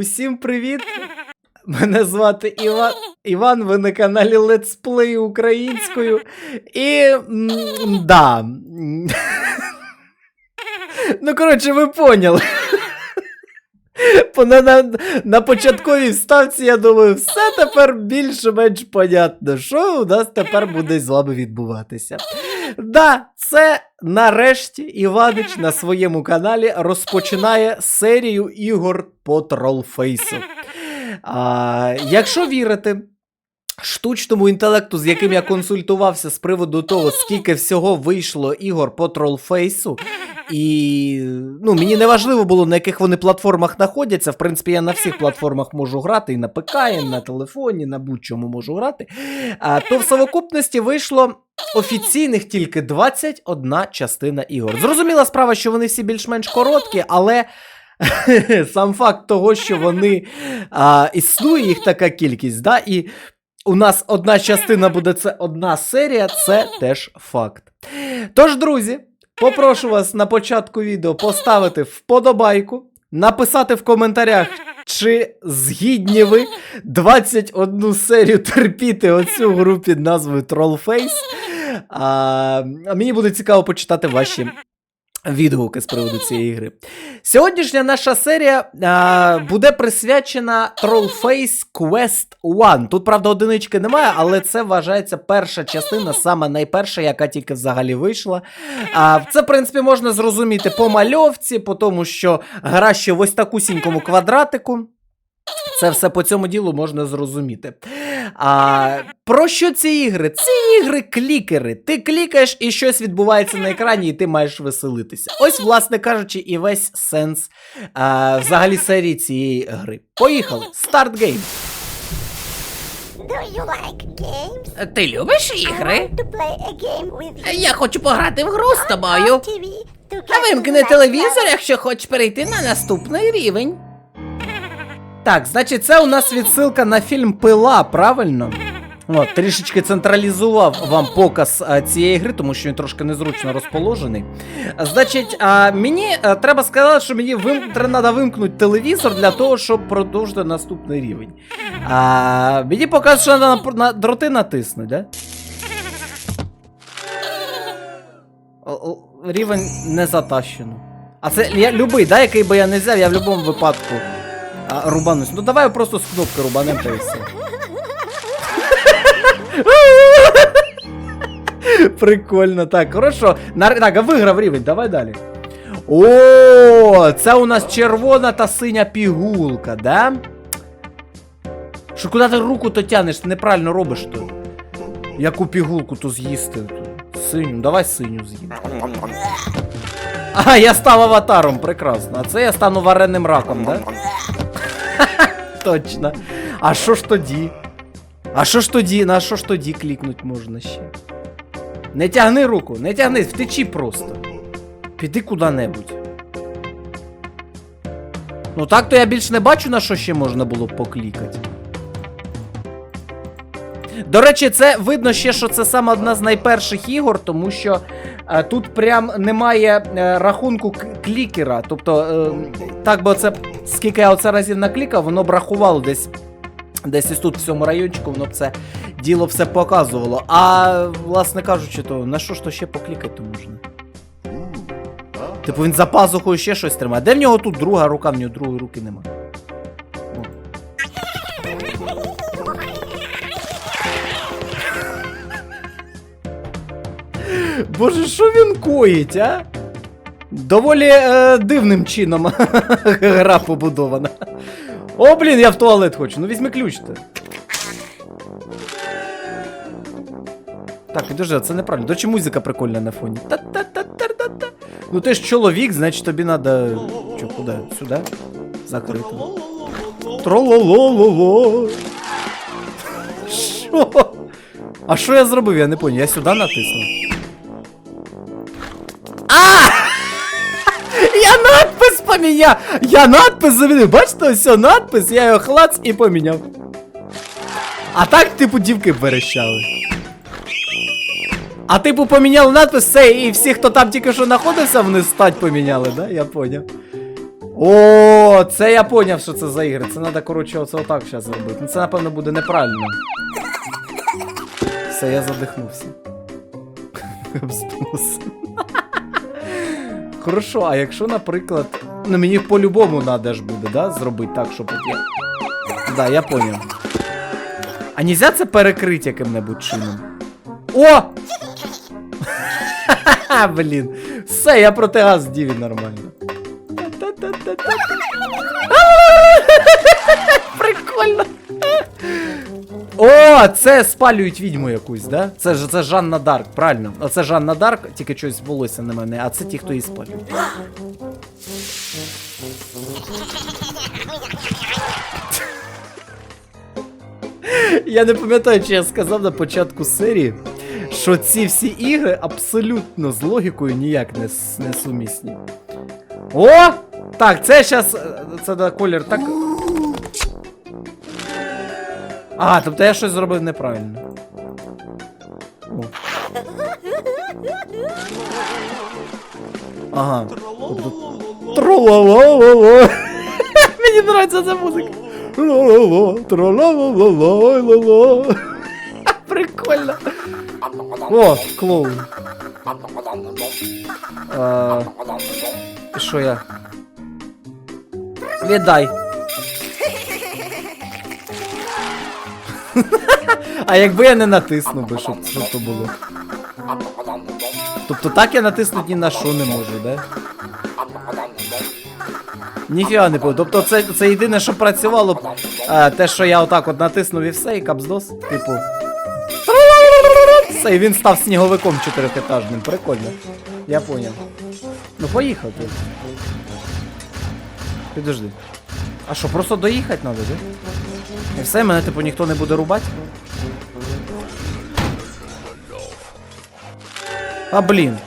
Усім привіт! Мене звати Іван. Іван, ви на каналі Let's Play українською. І. м, Да. Ну, коротше, ви поняли. По- На, на, на початковій вставці я думаю, все тепер більш-менш понятно, що у нас тепер буде з вами відбуватися. Да, це нарешті Іванич на своєму каналі розпочинає серію ігор по тролфейсу. А, якщо вірити штучному інтелекту, з яким я консультувався з приводу того, скільки всього вийшло ігор по тролфейсу, і ну, мені не важливо було, на яких вони платформах знаходяться. В принципі, я на всіх платформах можу грати, і на ПК, і на телефоні, на будь-чому можу грати. А, то в совокупності вийшло офіційних тільки 21 частина ігор. Зрозуміла справа, що вони всі більш-менш короткі, але. Сам факт того, що вони а, існує їх така кількість, да, і у нас одна частина буде це одна серія, це теж факт. Тож, друзі, попрошу вас на початку відео поставити вподобайку, написати в коментарях, чи згідні ви 21 серію терпіти оцю гру під назвою Trollface. А, мені буде цікаво почитати ваші відгуки з приводу цієї гри. Сьогоднішня наша серія а, буде присвячена Trollface Quest 1. Тут, правда, одинички немає, але це вважається перша частина, саме найперша, яка тільки взагалі вийшла. А, це, в принципі, можна зрозуміти по мальовці, по тому, що гра ще в ось такусінькому квадратику. Це все по цьому ділу можна зрозуміти. А, про що ці ігри? Ці ігри клікери. Ти клікаєш і щось відбувається на екрані, і ти маєш веселитися. Ось, власне кажучи, і весь сенс а, взагалі серії цієї гри. Поїхали! Старт гейм. Do you like games? Ти любиш ігри? Я хочу пограти в гру з тобою. А вимкни телевізор, якщо хочеш перейти на наступний рівень. Так, значить, це у нас відсилка на фільм Пила, правильно? От, трішечки централізував вам показ а, цієї гри, тому що він трошки незручно розположений. Значить, а, мені а, треба сказати, що мені вим... треба вимкнути телевізор для того, щоб продовжити наступний рівень. А, мені показує, що треба на, на дроти натиснути, да? О- о, Рівень не затащено. А це я любий, да, який би я не взяв, я в будь-якому випадку а, рубанусь. Ну давай просто з кнопки рубанем та і все. Прикольно, так, хорошо. Так, виграв рівень, давай далі. О, це у нас червона та синя пігулка, да? Що куди ти руку то тянеш, неправильно робиш то. Яку пігулку то з'їсти? Синю, давай синю з'їм. А, я став аватаром, прекрасно. А це я стану вареним раком, да? Точно. А що ж тоді? А що ж тоді? На що ж тоді клікнуть можна ще? Не тягни руку, не тягни, втечі просто. Піди куди-небудь. Ну так то я більш не бачу, на що ще можна було поклікати. До речі, це видно ще, що це саме одна з найперших ігор, тому що тут прям немає е, рахунку клікера. Тобто, е, так би оце, скільки я оце разів наклікав, воно б рахувало десь. Десь ось тут в цьому райончику воно б це діло все показувало. А власне кажучи, то на що ж то ще поклікати можна? Типу він за пазухою ще щось тримає. Де в нього тут друга рука, в нього другої руки нема. Боже, що він коїть, а? Доволі е, дивним чином гра побудована. О, блін, я в туалет хочу. Ну візьми ключ то. Так, підожди, це неправильно. До речі, музика прикольна на фоні. Та-та-та-та-та-та. Ну ти ж чоловік, значить тобі треба. Чо, куди? Сюди? Закрито. Трололололо. Що? А що я зробив? Я не понял. Я сюди натиснув. Поміняв! Я надпис замінив! Бачите, ось надпис, я його хлац і поміняв. А так, типу, дівки верещали. А типу поміняли надпис, все, і всі, хто там тільки що знаходився, вони стать поміняли, да? Я поняв. О, це я поняв, що це за ігри. Це треба, коротше, оце отак зараз зробити. Ну це, напевно, буде неправильно. Все, я задихнувся. Хорошо, а якщо, наприклад. Ну мені по-любому треба ж буде, да? Зробити так, щоб. Да, я поняв. А нельзя це перекрити яким-небудь чином? О! Блін. Все, я протигаз Діві нормально. Прикольно. О, це спалюють відьму якусь, да? Це ж це Жанна Дарк, правильно. Оце Жанна Дарк, тільки щось волосся на мене, а це ті, хто її спалює. Я не пам'ятаю, чи я сказав на початку серії, що ці всі ігри абсолютно з логікою ніяк не, не сумісні. О! Так, це зараз. Це да, колір так. А, тобто я щось зробив неправильно. О. Ага. Трололололо. Мені нравиться ця музика. Трололо, тролололололо. Прикольно. О, клоун. Що я? Віддай. А якби я не натиснув би, щоб що то було. Тобто так я натиснути ні на що не можу, да? Ніфіга не було. Тобто це, це єдине, що працювало, а, те, що я отак от натиснув і все, і капздос, типу. Все, і він став сніговиком чотирьохетажним. Прикольно. Я поняв. Ну поїхав ти. Підожди. А що, просто доїхати треба, да? І все, мене типу ніхто не буде рубати? А блін.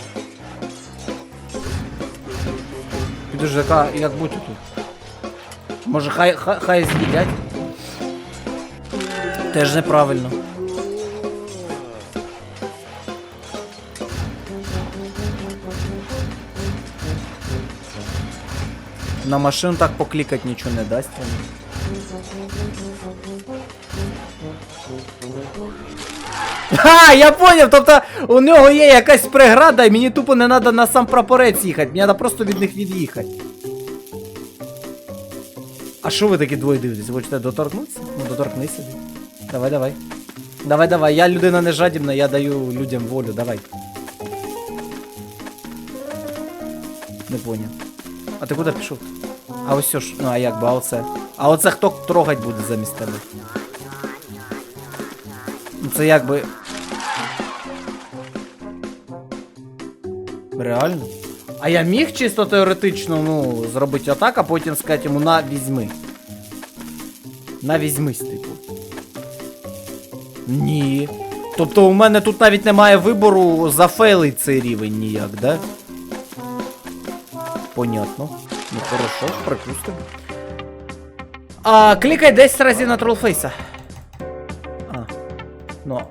Підожди, яка, як бути тут? Може хай, хай, хай з'їдять? Теж неправильно. На машину так поклікати нічого не дасть. Ха, я поняв, тобто у нього є якась преграда, і мені тупо не треба на сам прапорець їхати, мені треба просто від них від'їхати. А що ви такі двоє дивитесь? Ви хочете доторкнутися? Ну доторкнися. Давай, давай. Давай, давай. Я людина не жадібна, я даю людям волю, давай. Не поняв. А ти куди пішов? А ось ж, ну а як би, а оце? А оце хто трогать буде замість тебе? Ну це якби. Реально? А я міг чисто теоретично, ну, зробити отак, а потім сказати йому на візьми. На візьмись, типу. Ні. Тобто у мене тут навіть немає вибору зафейлить цей рівень ніяк, да? Понятно. Ну хорошо, припустимо. А, клікай 10 разів на тролфейса. А. Ну.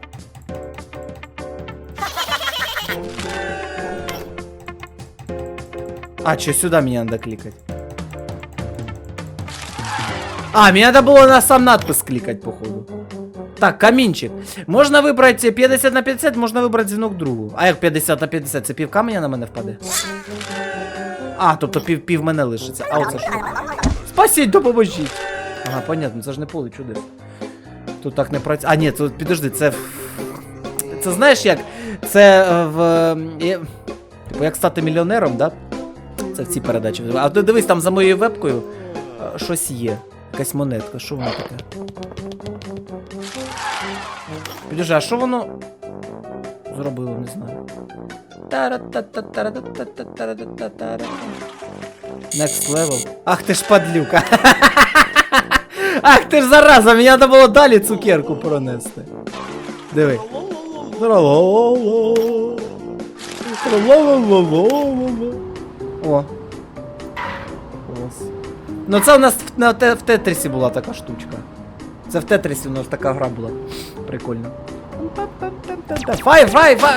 А, что сюда мне надо кликать? А, мне надо было на сам надпись кликать, походу. Так, камінчик. Можна вибрати 50 на 50, можна вибрати дзвінок другу. А як 50 на 50? Це пів каменя на мене впаде? А, тобто пів, пів мене лишиться. А оце що? Спасіть, допоможіть. Ага, понятно, це ж не поле чудес. Тут так не працює. А, ні, це підожди, це. Це знаєш як? Це е, в. е, Типу, як стати мільйонером, да? Це в цій передачі. А ти дивись, там за моєю вебкою е, щось є. Якась монетка, що воно таке? Підожди, а що воно зробило, не знаю. Next level. Ах ти ж падлюка. Ах ти ж зараза, мені треба було далі цукерку пронести. Диви. О. Ну це у нас в, Тетрісі була така штучка. Це в Тетрісі у нас така гра була. Прикольно. Фай, фай, фай.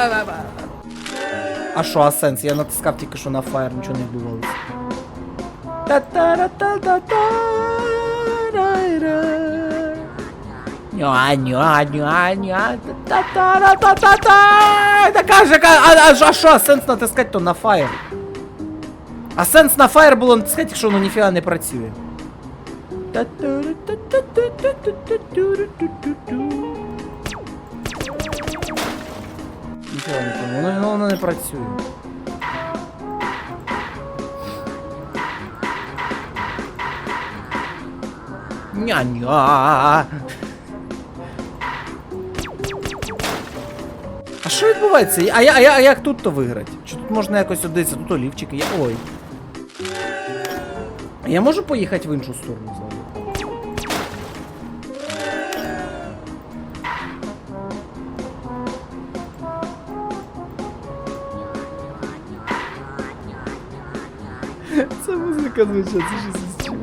А що, а сенс? Я натискав тільки що на фаєр, нічого не відбувалося. Нюа, нюа, нюа, нюа, та-та-ра-та-та-та. Та каже, ка- а, а, а що, сенс натискати то на фаєр? А сенс на фаєр було натискати, якщо воно ніфіга не працює. Нічого не пойму, воно, воно не працює. Ня-ня. А що відбувається? А, я, а, я, а як тут то виграти? Чи тут можна якось одитися? Тут олівчики є. Ой. Я можу поїхати в іншу сторону музика звучить, це щось із.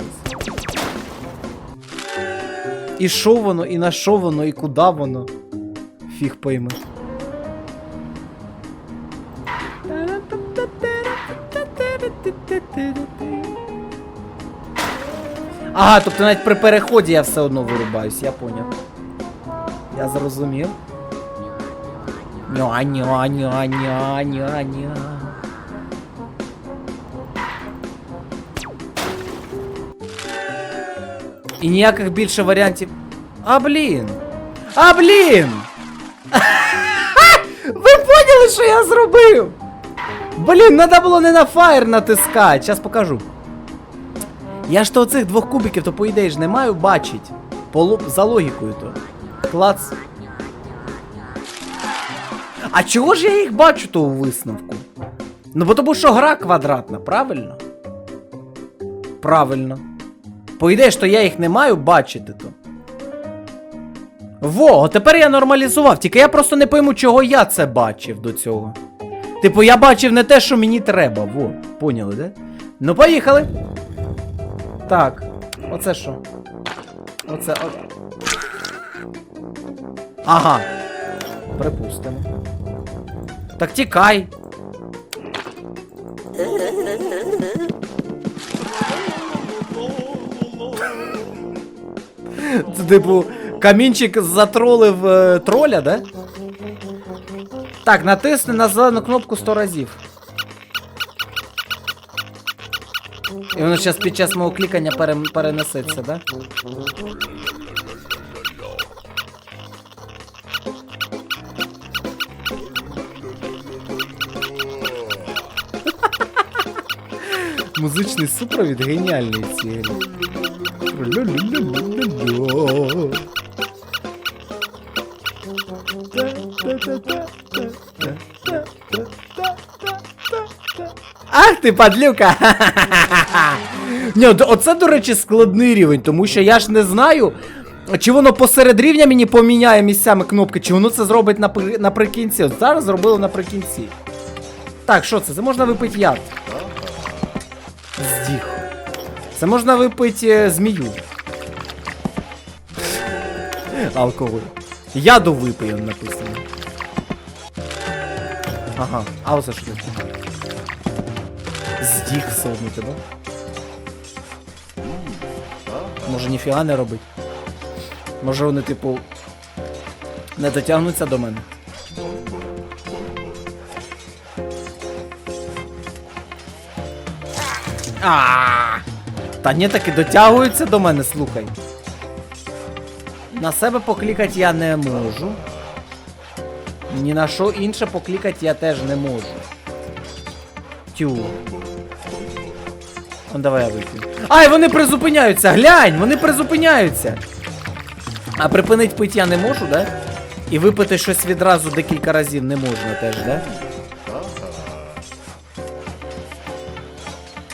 І що воно, і на що воно, і куди воно? Фіг пойме. Ага, тобто навіть при переході я все одно вирубаюсь, я поняв. Я зрозумів. Нюа, І ніяких більше варіантів. А блін! А блін! Ви поняли, що я зробив? Блін, треба було не на фаєр натискати. Зараз покажу. Я ж то оцих двох кубиків, то по ідеї ж не маю бачить. По, за логікою то. Клац. А чого ж я їх бачу то у висновку? Ну бо тому що гра квадратна, правильно? Правильно. По ідеї, що я їх не маю бачити то. Во, тепер я нормалізував, тільки я просто не пойму, чого я це бачив до цього. Типу, я бачив не те, що мені треба. Во, поняли, де? Ну, поїхали. Так, оце що? Оце. О... Ага. Припустимо. Так тікай. Типу, камінчик затролив е, троля, да? Так, натисни на зелену кнопку 100 разів. І воно зараз під час мого клікання пере, перенесеться, да? Музичний супровід геніальний в цій Ах ти, падлюка! Ні, оце, до речі, складний рівень, тому що я ж не знаю, чи воно посеред рівня мені поміняє місцями кнопки, чи воно це зробить напри- наприкінці. От зараз зробило наприкінці. Так, що це? Це можна випити яд. Здіх. Це можна випити е, змію. Алкоголь. Яду випию написано. Ага, а що таке? Здіх всовнути, да? Може ніфіга не робить? Може вони, типу, не дотягнуться до мене? А! Та ні, таки дотягуються до мене, слухай. На себе поклікати я не можу. Ні на що інше поклікати я теж не можу. Тю. Ну давай я вип'ю. Ай, вони призупиняються! Глянь! Вони призупиняються! А припинить пить я не можу, да? І випити щось відразу декілька разів не можна теж, да?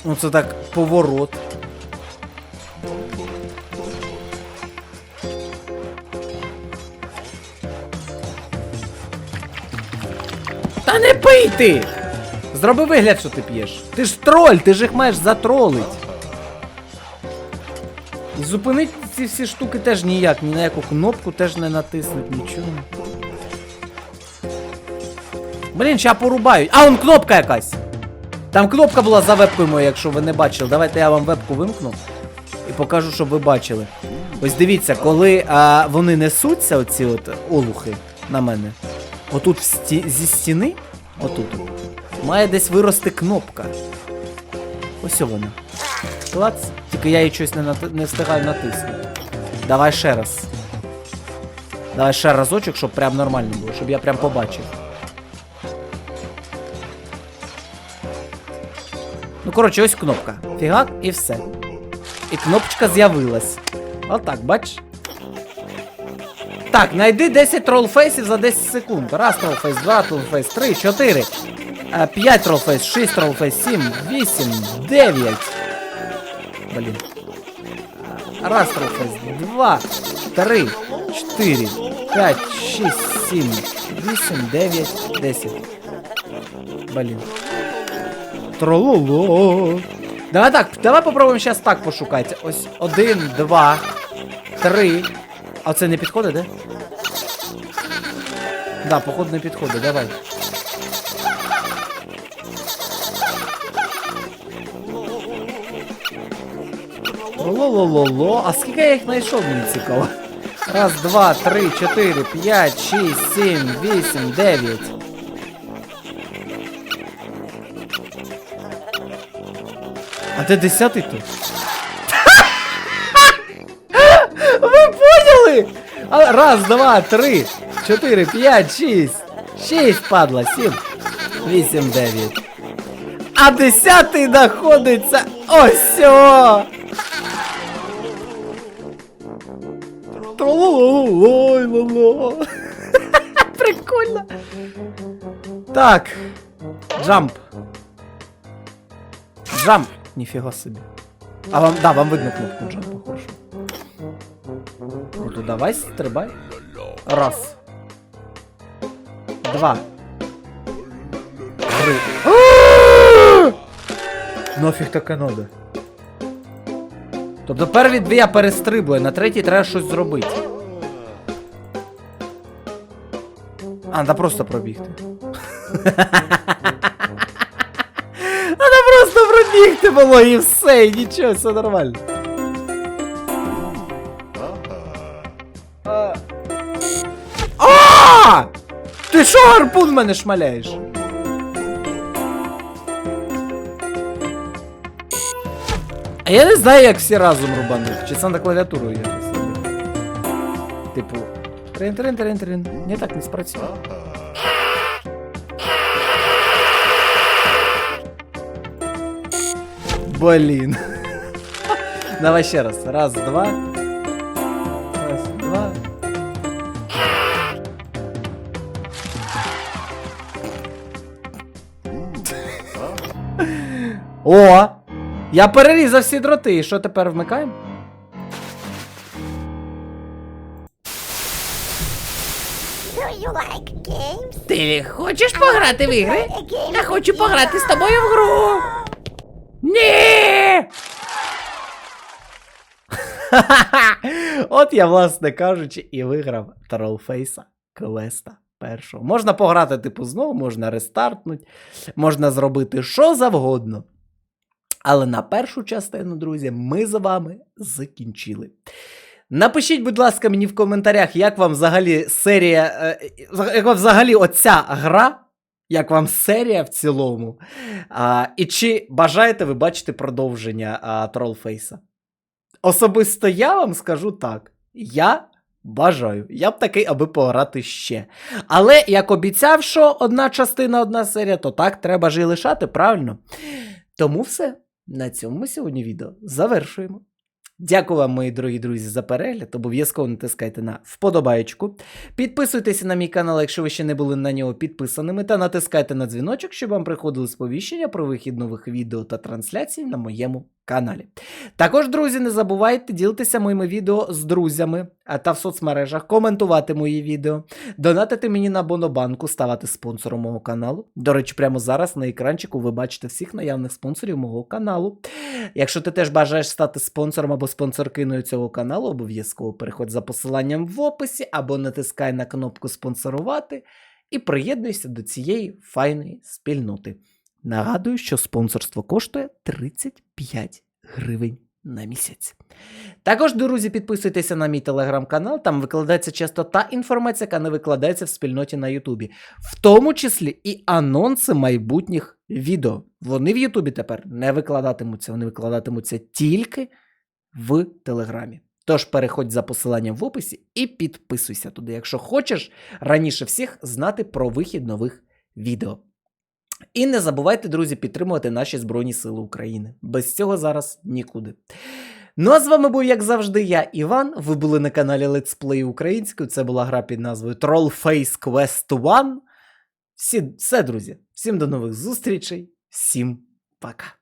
Ну це так поворот. Та пий ти! Зроби вигляд, що ти п'єш. Ти ж троль, ти ж їх маєш затролить. І зупинити ці всі штуки теж ніяк, ні на яку кнопку теж не натиснуть, нічого. Блін, ща порубають. А, он кнопка якась! Там кнопка була за вебкою моєю, якщо ви не бачили. Давайте я вам вебку вимкну і покажу, щоб ви бачили. Ось дивіться, коли а, вони несуться, оці от олухи на мене, отут в сті... зі стіни, отут, має десь вирости кнопка. Ось вона. Клац. Тільки я її щось не, нати... не встигаю натиснути. Давай ще раз. Давай ще разочок, щоб прям нормально було, щоб я прям побачив. Ну, коротше, ось кнопка. Фігак і все. І кнопочка з'явилась. Отак, бач? Так, найди 10 тролфейсів за 10 секунд. Раз тролфейс, два тролфейс, три, чотири. е, П'ять тролфейс, шість тролфейс, сім, вісім, дев'ять. Блін. Раз тролфейс, два, три, чотири, п'ять, шість, сім, вісім, дев'ять, десять. Блін. Трололо. Давай так, давай попробуємо зараз так пошукати. Ось один, два, три. А це не підходить, да? Да, походу не підходить, давай. Ло-ло-ло-ло. А скільки я їх знайшов, мені цікаво. Раз, два, три, чотири, п'ять, шість, сім, вісім, дев'ять. А де десятий тут? Раз, два, три, чотири, п'ять, шість. Шість, падла, сім, вісім, дев'ять. А десятий знаходиться ось. Прикольно. Так. Джамп. Джамп. Ніфіга собі. А вам, да, вам видно кнопку джампа, хорошо. То давай, стрибай. Раз. Два. Три. Нафіг таке надо. Тобто перві дві я перестрибую, на третій треба щось зробити. А, да просто пробігти. Треба просто пробігти було і все, і нічого, все нормально. А! Ти що гарпун мене шмаляєш? А я не знаю, як всі разом рубануть. Чи це на клавіатуру якось. Типу. Трин, трин, трин, трин. Ні, так не спрацює. Блін. Давай ще раз. Раз, два. О! Я перерізав всі дроти. І що тепер вмикаємо? Do you like games? Ти хочеш пограти в ігри? Я хочу пограти з тобою в гру. Ні! От я, власне кажучи, і виграв Тролфейса квеста першого. Можна пограти, типу, знову, можна рестартнути, можна зробити що завгодно. Але на першу частину, друзі, ми з вами закінчили. Напишіть, будь ласка, мені в коментарях, як вам взагалі серія, е, як вам взагалі оця гра, як вам серія в цілому. А, і чи бажаєте ви бачити продовження Тролфейса? Особисто я вам скажу так. Я бажаю. Я б такий, аби пограти ще. Але як обіцяв, що одна частина, одна серія, то так треба ж і лишати, правильно? Тому все. На цьому ми сьогодні відео завершуємо. Дякую вам, мої дорогі друзі, за перегляд. Обов'язково натискайте на вподобайку. Підписуйтеся на мій канал, якщо ви ще не були на нього підписаними, та натискайте на дзвіночок, щоб вам приходили сповіщення про вихід нових відео та трансляцій на моєму каналі. Також, друзі, не забувайте ділитися моїми відео з друзями та в соцмережах, коментувати мої відео, донатити мені на Бонобанку, ставати спонсором мого каналу. До речі, прямо зараз на екранчику ви бачите всіх наявних спонсорів мого каналу. Якщо ти теж бажаєш стати спонсором або спонсоркиною цього каналу, обов'язково переходь за посиланням в описі або натискай на кнопку спонсорувати і приєднуйся до цієї файної спільноти. Нагадую, що спонсорство коштує 35 гривень на місяць. Також, друзі, підписуйтеся на мій телеграм-канал, там викладається часто та інформація, яка не викладається в спільноті на Ютубі, в тому числі і анонси майбутніх відео. Вони в Ютубі тепер не викладатимуться, вони викладатимуться тільки в Телеграмі. Тож переходь за посиланням в описі і підписуйся туди, якщо хочеш раніше всіх знати про вихід нових відео. І не забувайте, друзі, підтримувати наші Збройні Сили України. Без цього зараз нікуди. Ну а з вами був, як завжди, я, Іван. Ви були на каналі Let's Play українською. Це була гра під назвою Trollface Quest 1. Всі, все, друзі. Всім до нових зустрічей, всім пока.